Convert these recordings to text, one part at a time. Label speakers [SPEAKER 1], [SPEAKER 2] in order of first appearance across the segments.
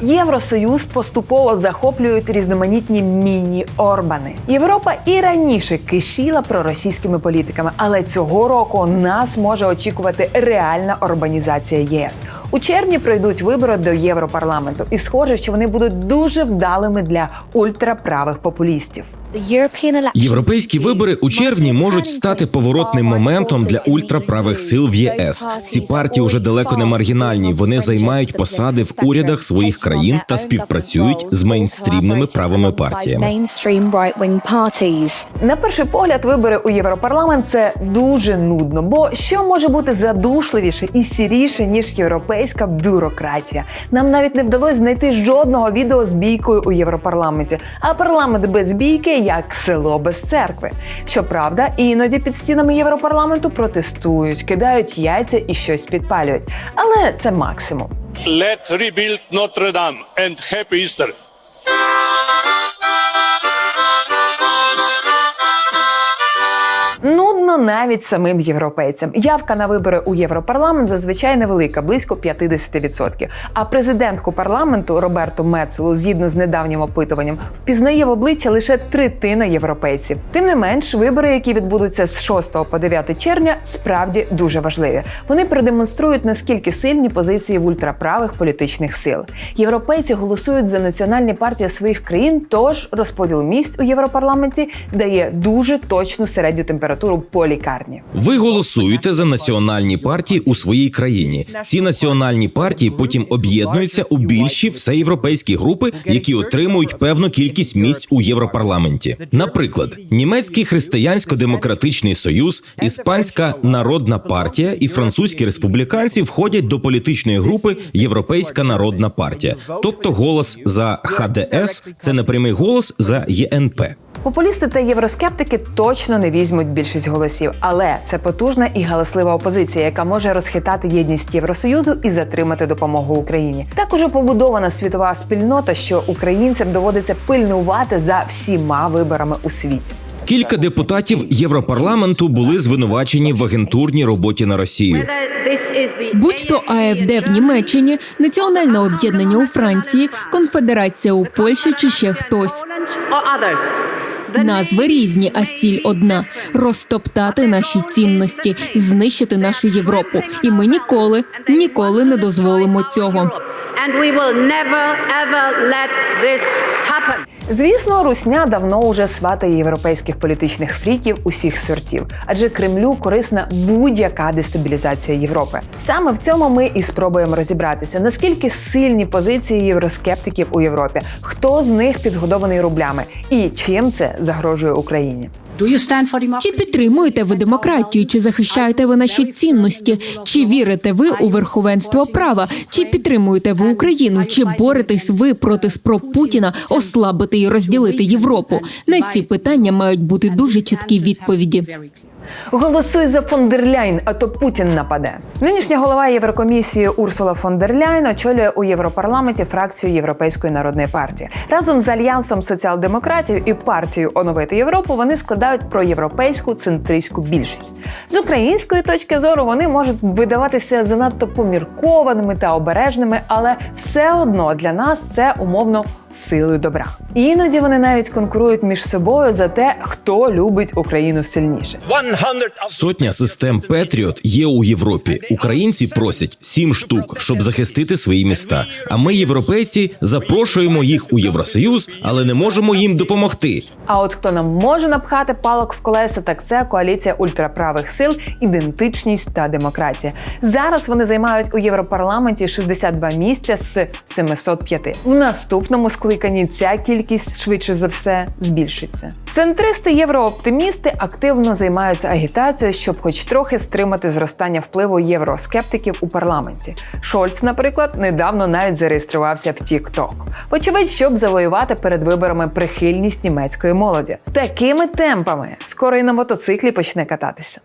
[SPEAKER 1] Євросоюз поступово захоплюють різноманітні міні-орбани. Європа і раніше кишіла проросійськими політиками, але цього року нас може очікувати реальна орбанізація ЄС. У червні пройдуть вибори до Європарламенту, і схоже, що вони будуть дуже вдалими для ультраправих популістів.
[SPEAKER 2] Європейські вибори у червні можуть стати поворотним моментом для ультраправих сил в ЄС. Ці партії уже далеко не маргінальні. Вони займають посади в урядах своїх країн та співпрацюють з мейнстрімними правими партіями.
[SPEAKER 1] На перший погляд, вибори у Європарламент це дуже нудно. Бо що може бути задушливіше і сіріше ніж європейська бюрократія? Нам навіть не вдалося знайти жодного відео з бійкою у Європарламенті. А парламент без бійки як село без церкви. Щоправда, іноді під стінами Європарламенту протестують, кидають яйця і щось підпалюють. Але це максимум.
[SPEAKER 3] Let rebuild Notre Dame and happy Easter.
[SPEAKER 1] Навіть самим європейцям. Явка на вибори у Європарламент зазвичай невелика, близько 50%. А президентку парламенту Роберту Мецелу, згідно з недавнім опитуванням, впізнає в обличчя лише третина європейців. Тим не менш, вибори, які відбудуться з 6 по 9 червня, справді дуже важливі. Вони продемонструють наскільки сильні позиції в ультраправих політичних сил. Європейці голосують за національні партії своїх країн, тож розподіл місць у Європарламенті дає дуже точну середню температуру по лікарні.
[SPEAKER 2] Ви голосуєте за національні партії у своїй країні. Ці національні партії потім об'єднуються у більші всеєвропейські групи, які отримують певну кількість місць у Європарламенті. Наприклад, німецький християнсько-демократичний союз, іспанська народна партія і французькі республіканці входять до політичної групи Європейська народна партія, тобто голос за ХДС – це непрямий голос за ЄНП.
[SPEAKER 1] Популісти та євроскептики точно не візьмуть більшість голосів, але це потужна і галаслива опозиція, яка може розхитати єдність Євросоюзу і затримати допомогу Україні. Так уже побудована світова спільнота, що українцям доводиться пильнувати за всіма виборами у світі.
[SPEAKER 2] Кілька депутатів Європарламенту були звинувачені в агентурній роботі на Росію.
[SPEAKER 4] Будь-то АФД в Німеччині, Національне об'єднання у Франції, Конфедерація у Польщі чи ще хтось. Назви різні, а ціль одна розтоптати наші цінності, знищити нашу Європу. І ми ніколи, ніколи не дозволимо цього.
[SPEAKER 5] And we will never ever let this happen.
[SPEAKER 1] Звісно, Русня давно уже сватає європейських політичних фріків усіх сортів, адже Кремлю корисна будь-яка дестабілізація Європи. Саме в цьому ми і спробуємо розібратися, наскільки сильні позиції євроскептиків у Європі, хто з них підгодований рублями і чим це загрожує Україні.
[SPEAKER 4] Чи підтримуєте ви демократію? Чи захищаєте ви наші цінності? Чи вірите ви у верховенство права? Чи підтримуєте ви Україну? Чи боретесь ви проти спроб Путіна ослабити і розділити Європу? На ці питання мають бути дуже чіткі відповіді.
[SPEAKER 1] Голосуй за фон дер Ляйн, а то Путін нападе. Нинішня голова Єврокомісії Урсула фон дер Ляйн очолює у Європарламенті фракцію Європейської народної партії. Разом з альянсом соціал-демократів і партією Оновити Європу вони складають проєвропейську центристську більшість. З української точки зору вони можуть видаватися занадто поміркованими та обережними, але все одно для нас це умовно сили добра. Іноді вони навіть конкурують між собою за те, хто любить Україну сильніше.
[SPEAKER 2] Сотня систем Петріот є у Європі. Українці просять сім штук, щоб захистити свої міста. А ми, європейці, запрошуємо їх у Євросоюз, але не можемо їм допомогти.
[SPEAKER 1] А от хто нам може напхати палок в колеса, так це коаліція ультраправих сил, ідентичність та демократія. Зараз вони займають у Європарламенті 62 місця з 705. В наступному скликанні ця кількість швидше за все збільшиться. Центристи єврооптимісти активно займаються агітацією, щоб хоч трохи стримати зростання впливу євроскептиків у парламенті. Шольц, наприклад, недавно навіть зареєструвався в TikTok. Вочевидь, щоб завоювати перед виборами прихильність німецької молоді. Такими темпами скоро й на мотоциклі почне кататися.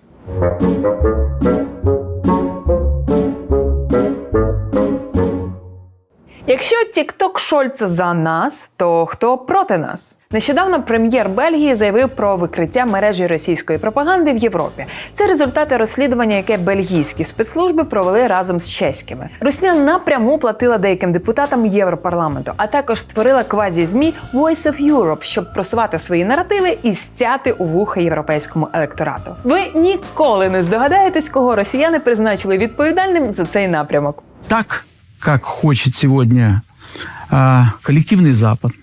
[SPEAKER 1] Якщо Тікток Шольца за нас, то хто проти нас? Нещодавно прем'єр Бельгії заявив про викриття мережі російської пропаганди в Європі. Це результати розслідування, яке бельгійські спецслужби провели разом з чеськими. Росія напряму платила деяким депутатам Європарламенту, а також створила квазі змі Voice of Europe, щоб просувати свої наративи і стяти у вуха європейському електорату. Ви ніколи не здогадаєтесь, кого росіяни призначили відповідальним за цей напрямок.
[SPEAKER 6] так, как хочет сегодня коллективный Запад,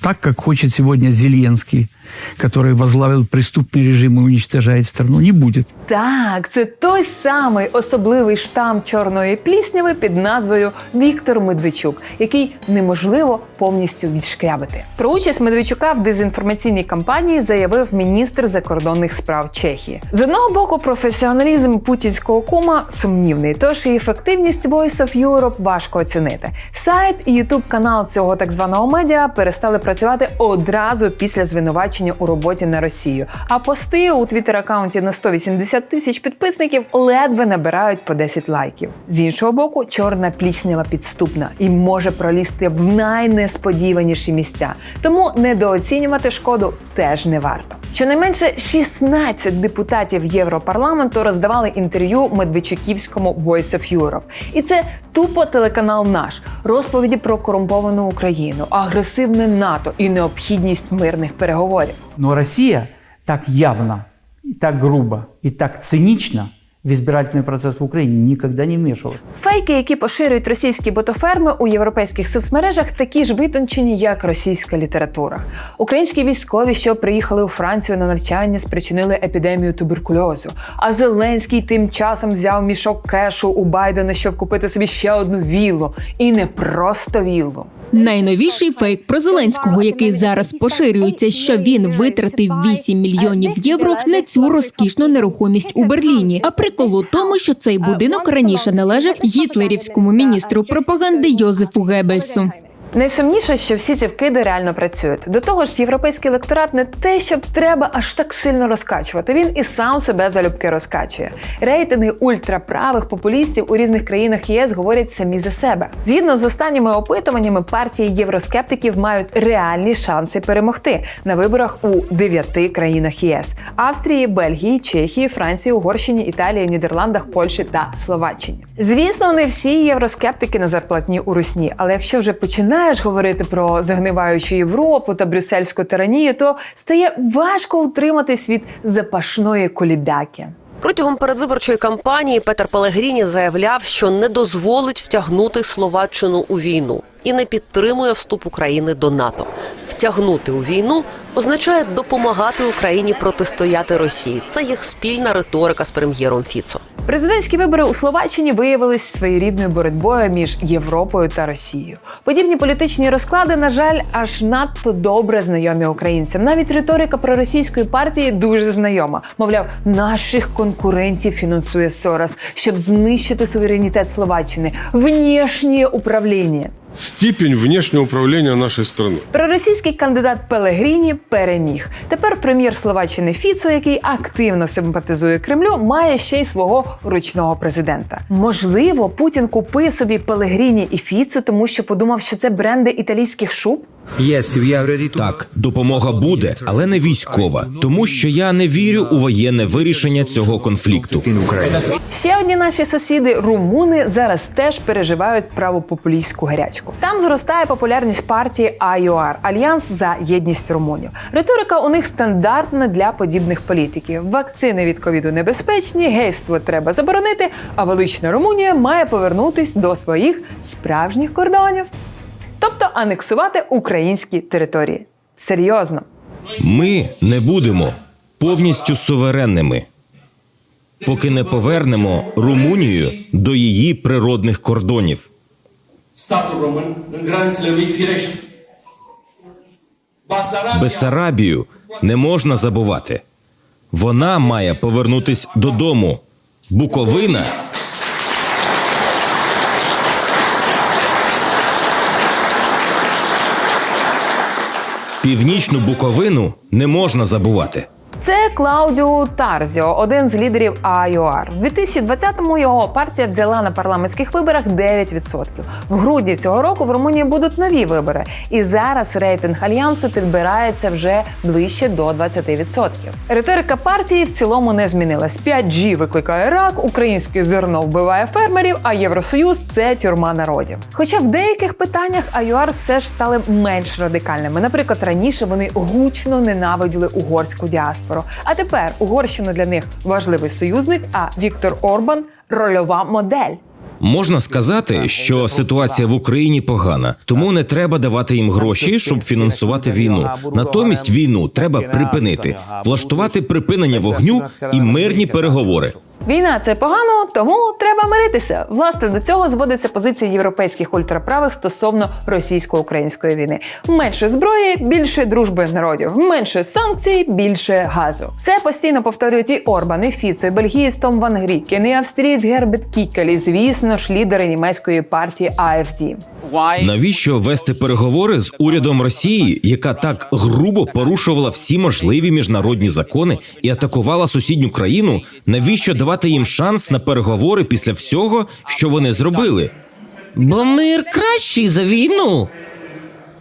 [SPEAKER 6] так, как хочет сегодня Зеленский, который возглавил преступный режим и уничтожает страну, не будет.
[SPEAKER 1] Так, це той самий особливий штам чорної плісняви під назвою Віктор Медведчук, який неможливо повністю відшкрябити. Про участь Медведчука в дезінформаційній кампанії заявив міністр закордонних справ Чехії. З одного боку, професіоналізм путінського кума сумнівний, тож і ефективність Voice of Europe важко оцінити. Сайт і ютуб канал цього так званого медіа перестали працювати одразу після звинувачення у роботі на Росію. А пости у твіттер акаунті на 180 тисяч підписників ледве набирають по 10 лайків. З іншого боку, чорна пліснява підступна і може пролізти в найнесподіваніші місця. Тому недооцінювати шкоду теж не варто. Щонайменше 16 депутатів Європарламенту роздавали інтерв'ю Медведчуківському Voice of Europe. І це тупо телеканал наш розповіді про корумповану Україну, агресивне НАТО і необхідність мирних переговорів.
[SPEAKER 7] Но Россия так явно, и так грубо, и так цинично в избирательный процесс в Украине никогда не вмешивалась.
[SPEAKER 1] Фейки, які поширюють російські ботоферми у європейських соцмережах, такі ж витончені, як російська література. Українські військові, що приїхали у Францію на навчання, спричинили епідемію туберкульозу. А Зеленський тим часом взяв мішок кешу у Байдена, щоб купити собі ще одну віллу. І не просто віллу.
[SPEAKER 4] Найновіший фейк про Зеленського, який зараз поширюється, що він витратив 8 мільйонів євро на цю розкішну нерухомість у Берліні. А прикол у тому, що цей будинок раніше належав гітлерівському міністру пропаганди Йозефу Геббельсу.
[SPEAKER 1] Найсумніше, що всі ці вкиди реально працюють. До того ж, європейський електорат не те, щоб треба аж так сильно розкачувати. Він і сам себе залюбки розкачує. Рейтинги ультраправих популістів у різних країнах ЄС говорять самі за себе. Згідно з останніми опитуваннями, партії євроскептиків мають реальні шанси перемогти на виборах у дев'яти країнах ЄС: Австрії, Бельгії, Чехії, Франції, Угорщині, Італії, Нідерландах, Польщі та Словаччині. Звісно, не всі євроскептики на зарплатні у русні, але якщо вже починаєш говорити про загниваючу Європу та брюссельську тиранію, то стає важко утриматись від запашної колібяки.
[SPEAKER 8] Протягом передвиборчої кампанії Петер Пелегріні заявляв, що не дозволить втягнути Словаччину у війну і не підтримує вступ України до НАТО. Втягнути у війну означає допомагати Україні протистояти Росії. Це їх спільна риторика з прем'єром Фіцо.
[SPEAKER 1] Президентські вибори у Словаччині виявились своєрідною боротьбою між Європою та Росією. Подібні політичні розклади, на жаль, аж надто добре знайомі українцям. Навіть риторика проросійської партії дуже знайома. Мовляв, наших конкурентів фінансує Сорос, щоб знищити суверенітет Словаччини, внішнє управління.
[SPEAKER 9] Степень внешнего управления нашей страной.
[SPEAKER 1] Проросійський кандидат Пелегріні переміг. Тепер прем'єр Словаччини Фіцо, який активно симпатизує Кремлю, має ще й свого ручного президента. Можливо, Путін купив собі Пелегріні і Фіцо, тому що подумав, що це бренди італійських шуб.
[SPEAKER 2] Так, допомога буде, але не військова, тому що я не вірю у воєнне вирішення цього конфлікту.
[SPEAKER 1] Ще одні наші сусіди, румуни, зараз теж переживають правопопулістську гарячку. Там зростає популярність партії АЮАР Альянс за єдність румунів. Риторика у них стандартна для подібних політиків. Вакцини від ковіду небезпечні, гейство треба заборонити. А велична Румунія має повернутись до своїх справжніх кордонів, тобто анексувати українські території. Серйозно.
[SPEAKER 2] Ми не будемо повністю суверенними, поки не повернемо Румунію до її природних кордонів. Бесарабію не можна забувати. Вона має повернутись додому. Буковина Північну Буковину не можна забувати.
[SPEAKER 1] Це Клаудіо Тарзіо, один з лідерів АЮАР. У 2020-му його партія взяла на парламентських виборах 9%. В грудні цього року в Румунії будуть нові вибори, і зараз рейтинг альянсу підбирається вже ближче до 20%. Риторика партії в цілому не змінилась. 5G викликає рак, українське зерно вбиває фермерів, а Євросоюз це тюрма народів. Хоча в деяких питаннях АЮАР все ж стали менш радикальними. Наприклад, раніше вони гучно ненавиділи угорську діаспору. А тепер Угорщина для них важливий союзник, а Віктор Орбан рольова модель.
[SPEAKER 2] Можна сказати, що ситуація в Україні погана, тому не треба давати їм гроші, щоб фінансувати війну. Натомість війну треба припинити, влаштувати припинення вогню і мирні переговори.
[SPEAKER 1] Війна це погано, тому треба миритися. Власне, до цього зводиться позиція європейських ультраправих стосовно російсько-української війни. Менше зброї, більше дружби народів, менше санкцій, більше газу. Це постійно повторюють і Орбан, і Фіцо, і бельгієць Том Ван Грікен, і австрієць Гербет Кікель, і, звісно ж, лідери німецької партії АФД.
[SPEAKER 2] Навіщо вести переговори з урядом Росії, яка так грубо порушувала всі можливі міжнародні закони і атакувала сусідню країну? Навіщо давати їм шанс на переговори після всього, що вони зробили? Бо мир кращий за війну.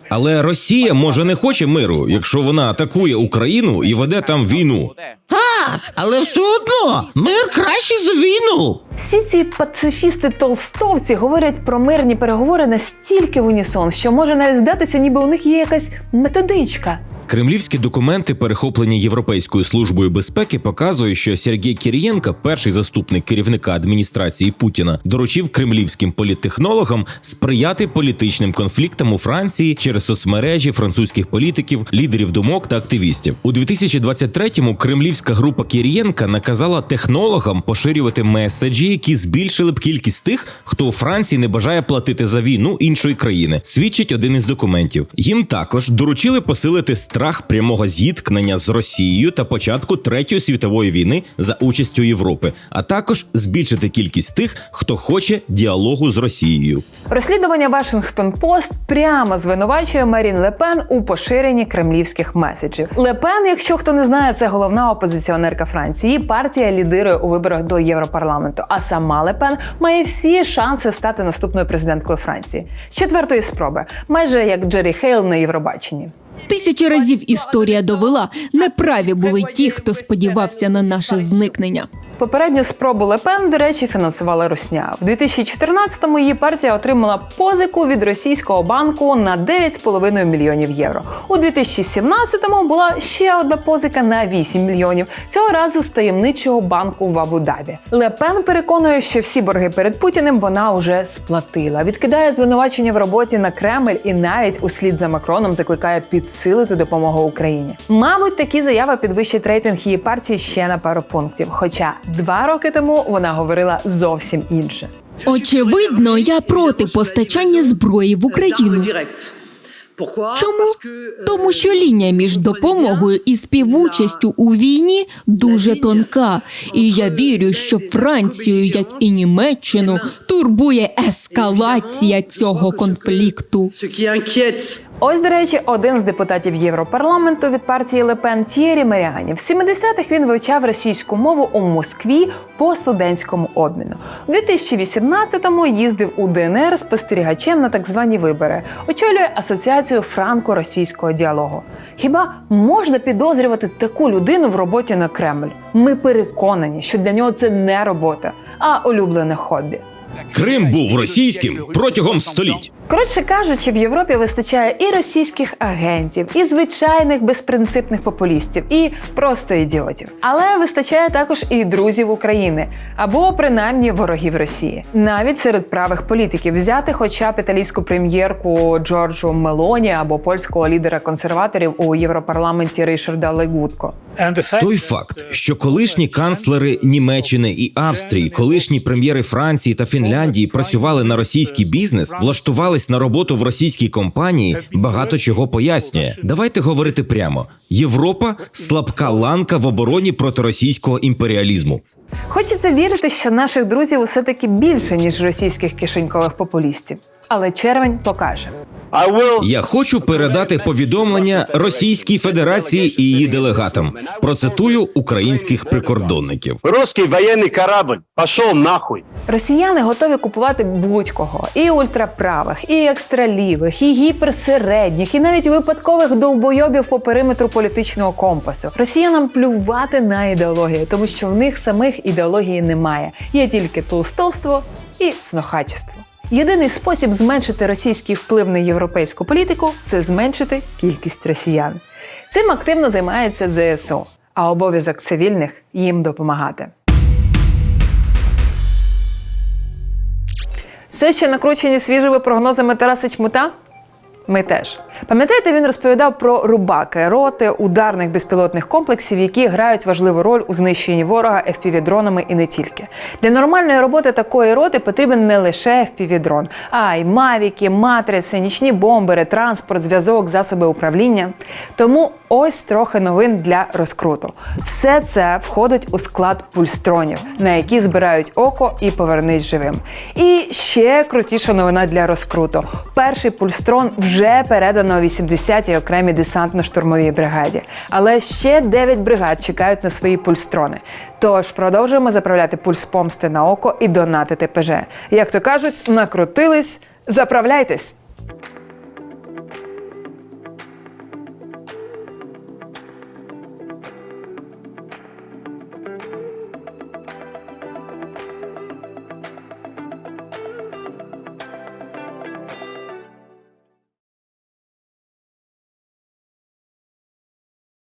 [SPEAKER 2] Але Росія може не хоче миру, якщо вона атакує Україну і веде там війну. Так, але все одно мир кращий за війну.
[SPEAKER 1] Всі ці пацифісти-толстовці говорять про мирні переговори настільки в унісон, що може навіть здатися, ніби у них є якась методичка.
[SPEAKER 2] Кремлівські документи, перехоплені Європейською службою безпеки, показують, що Сергій Кірієнко, перший заступник керівника адміністрації Путіна, доручив кремлівським політтехнологам сприяти політичним конфліктам у Франції через соцмережі французьких політиків, лідерів думок та активістів. У 2023-му кремлівська група Кірієнка наказала технологам поширювати меседжі, які збільшили б кількість тих, хто у Франції не бажає платити за війну іншої країни. Свідчить один із документів. Їм також доручили посилити страх прямого зіткнення з Росією та початку третьої світової війни за участю Європи, а також збільшити кількість тих, хто хоче діалогу з Росією.
[SPEAKER 1] Розслідування Вашингтон Пост прямо звинувачує Марін Лепен у поширенні кремлівських меседжів. Лепен, якщо хто не знає, це головна опозиціонерка Франції. Партія лідирує у виборах до Європарламенту. А сама Лепен має всі шанси стати наступною президенткою Франції з четвертої спроби, майже як Джері Хейл на Євробаченні.
[SPEAKER 4] Тисячі разів історія довела, неправі були ті, хто сподівався на наше зникнення.
[SPEAKER 1] Попередню спробу Лепен, до речі, фінансувала Русня. В 2014-му її партія отримала позику від російського банку на 9,5 мільйонів євро. У 2017-му була ще одна позика на 8 мільйонів. Цього разу з таємничого банку в Абу-Дабі. Лепен переконує, що всі борги перед Путіним вона уже сплатила. Відкидає звинувачення в роботі на Кремль і навіть услід за Макроном закликає підсилити допомогу Україні. Мабуть, такі заяви підвищать рейтинг її партії ще на пару пунктів. Хоча два роки тому вона говорила зовсім інше.
[SPEAKER 4] Очевидно, я проти постачання зброї в Україну. Чому? Тому що лінія між допомогою і співучастю у війні дуже тонка, і я вірю, що Францію, як і Німеччину, турбує ескалація цього конфлікту.
[SPEAKER 1] Ось, до речі, один з депутатів Європарламенту від партії Лепен Тєрі Меріані. В 70-х він вивчав російську мову у Москві по студентському обміну. У 2018-му їздив у ДНР спостерігачем на так звані вибори. Очолює асоціацію франко-російського діалогу. Хіба можна підозрювати таку людину в роботі на Кремль? Ми переконані, що для нього це не робота, а улюблене хобі.
[SPEAKER 2] Крим був російським протягом століть.
[SPEAKER 1] Коротше кажучи, в Європі вистачає і російських агентів, і звичайних безпринципних популістів, і просто ідіотів. Але вистачає також і друзів України або принаймні ворогів Росії. Навіть серед правих політиків взяти, хоча б італійську прем'єрку Джорджу Мелоні або польського лідера консерваторів у Європарламенті Ришарда Легутко.
[SPEAKER 2] Той факт, що колишні канцлери Німеччини і Австрії, колишні прем'єри Франції та Фінляндії працювали на російський бізнес, влаштувались на роботу в російській компанії, багато чого пояснює. Давайте говорити прямо: Європа слабка ланка в обороні проти російського імперіалізму.
[SPEAKER 1] Хочеться вірити, що наших друзів усе таки більше ніж російських кишенькових популістів. Але червень покаже.
[SPEAKER 2] Я хочу передати повідомлення Російській Федерації і її делегатам. Процитую українських прикордонників.
[SPEAKER 10] Русский военный корабль пошел нахуй.
[SPEAKER 1] Росіяни готові купувати будь-кого і ультраправих, і екстралівих, і гіперсередніх, і навіть випадкових довбойобів по периметру політичного компасу. Росіянам плювати на ідеологію, тому що в них самих ідеології немає. Є тільки толстовство і снохачество. Єдиний спосіб зменшити російський вплив на європейську політику це зменшити кількість росіян. Цим активно займається ЗСУ, а обов'язок цивільних їм допомагати. Все ще накручені свіжими прогнозами Тараса Чмута? Ми теж. Пам'ятаєте, він розповідав про рубаки, роти ударних безпілотних комплексів, які грають важливу роль у знищенні ворога FPV-дронами і не тільки. Для нормальної роботи такої роти потрібен не лише FPV-дрон, а й мавіки, матриці, нічні бомбери, транспорт, зв'язок, засоби управління. Тому ось трохи новин для розкруту. Все це входить у склад пульстронів, на які збирають око і повернись живим. І ще крутіша новина для розкруту. Перший пульстрон вже передано 80-й окремій десантно-штурмовій бригаді. Але ще 9 бригад чекають на свої пульстрони. Тож продовжуємо заправляти пульс помсти на око і донатити ПЖ. Як то кажуть, накрутились, заправляйтесь!